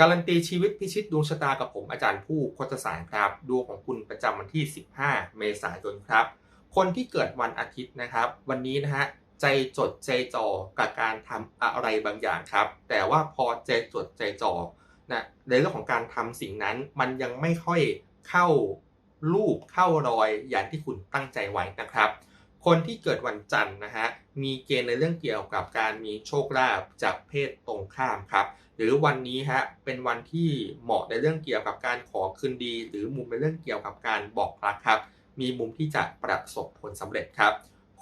การันตีชีวิตพิชิตดวงชะตากับผมอาจารย์ผู้โคจสารครับดวงของคุณประจำวันที่ 15 เมษายนครับ คนที่เกิดวันอาทิตย์นะครับ วันนี้นะฮะใจจดใจจ่อกับการทำอะไรบางอย่างครับ แต่ว่าพอใจจดใจจ่อนะในเรื่องของการทำสิ่งนั้นมันยังไม่ค่อยเข้ารูปเข้ารอยอย่างที่คุณตั้งใจไว้นะครับ คนที่เกิดวันจันทร์นะฮะมีเกณฑ์ในเรื่องเกี่ยวกับการมีโชคลาภจากเพศตรงข้ามครับ หรือวันนี้ฮะเป็นวันที่เหมาะในเรื่องเกี่ยวกับการขอคืนดี หรือมุมในเรื่องเกี่ยวกับการบอกรักครับ มีมุมที่จะประสบผลสำเร็จครับ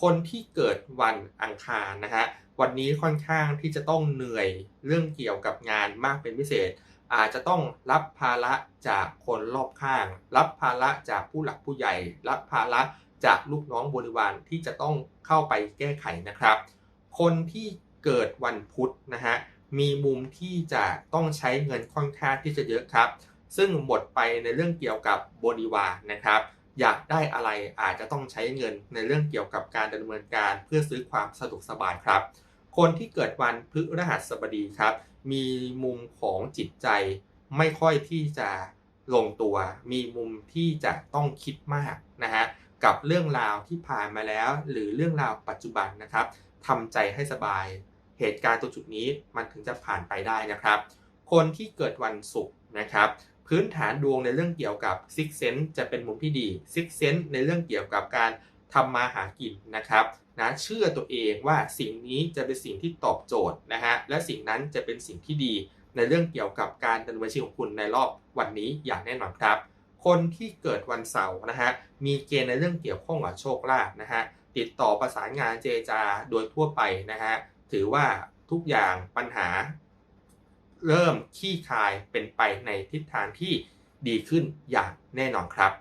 คนที่เกิดวันอังคารนะฮะวันนี้ค่อนข้างที่จะต้องเหนื่อยเรื่องเกี่ยวกับงานมากเป็นพิเศษ อาจจะต้องรับภาระจากคนรอบข้าง รับภาระจากผู้หลักผู้ใหญ่ รับภาระ จากลูกน้องบริวารที่จะต้องเข้าไปแก้ไขนะครับ คนที่เกิดวันพุธนะฮะมีมุมที่จะต้องใช้เงินค่อนข้างที่จะเยอะครับ ซึ่งหมดไปในเรื่องเกี่ยวกับบริวารนะครับ อยากได้อะไรอาจจะต้องใช้เงินในเรื่องเกี่ยวกับการดำเนินการ เพื่อซื้อความสะดวกสบายครับ คนที่เกิดวันพฤหัสบดีครับ มีมุมของจิตใจไม่ค่อยที่จะลงตัว มีมุมที่จะต้องคิดมากนะฮะ กับเรื่องราวที่ผ่านมาแล้ว หรือเรื่องราวปัจจุบันนะครับทำใจให้สบาย เหตุการณ์ตรงจุดนี้มันถึงจะผ่านไปได้นะครับ คนที่เกิดวันศุกร์นะครับ พื้นฐานดวงในเรื่องเกี่ยวกับซิกเซนจะเป็นมุมที่ดีซิกเซนในเรื่องเกี่ยวกับการทำมาหากินนะครับนะเชื่อตัวเองว่าสิ่งนี้จะเป็นสิ่งที่ตอบโจทย์นะฮะและสิ่งนั้นจะเป็นสิ่งที่ดีในเรื่องเกี่ยวกับการดำเนินชีวิตของคุณในรอบวันนี้อย่างแน่นอนครับ คนที่เกิดวันเสาร์นะฮะมีเกณฑ์ในเรื่องเกี่ยวข้องกับโชคลาภนะฮะติดต่อประสานงานเจจาโดยทั่วไปนะฮะถือว่าทุกอย่างปัญหา เริ่มขี้คายเป็นไปในทิศทางที่ดีขึ้นอย่างแน่นอนครับ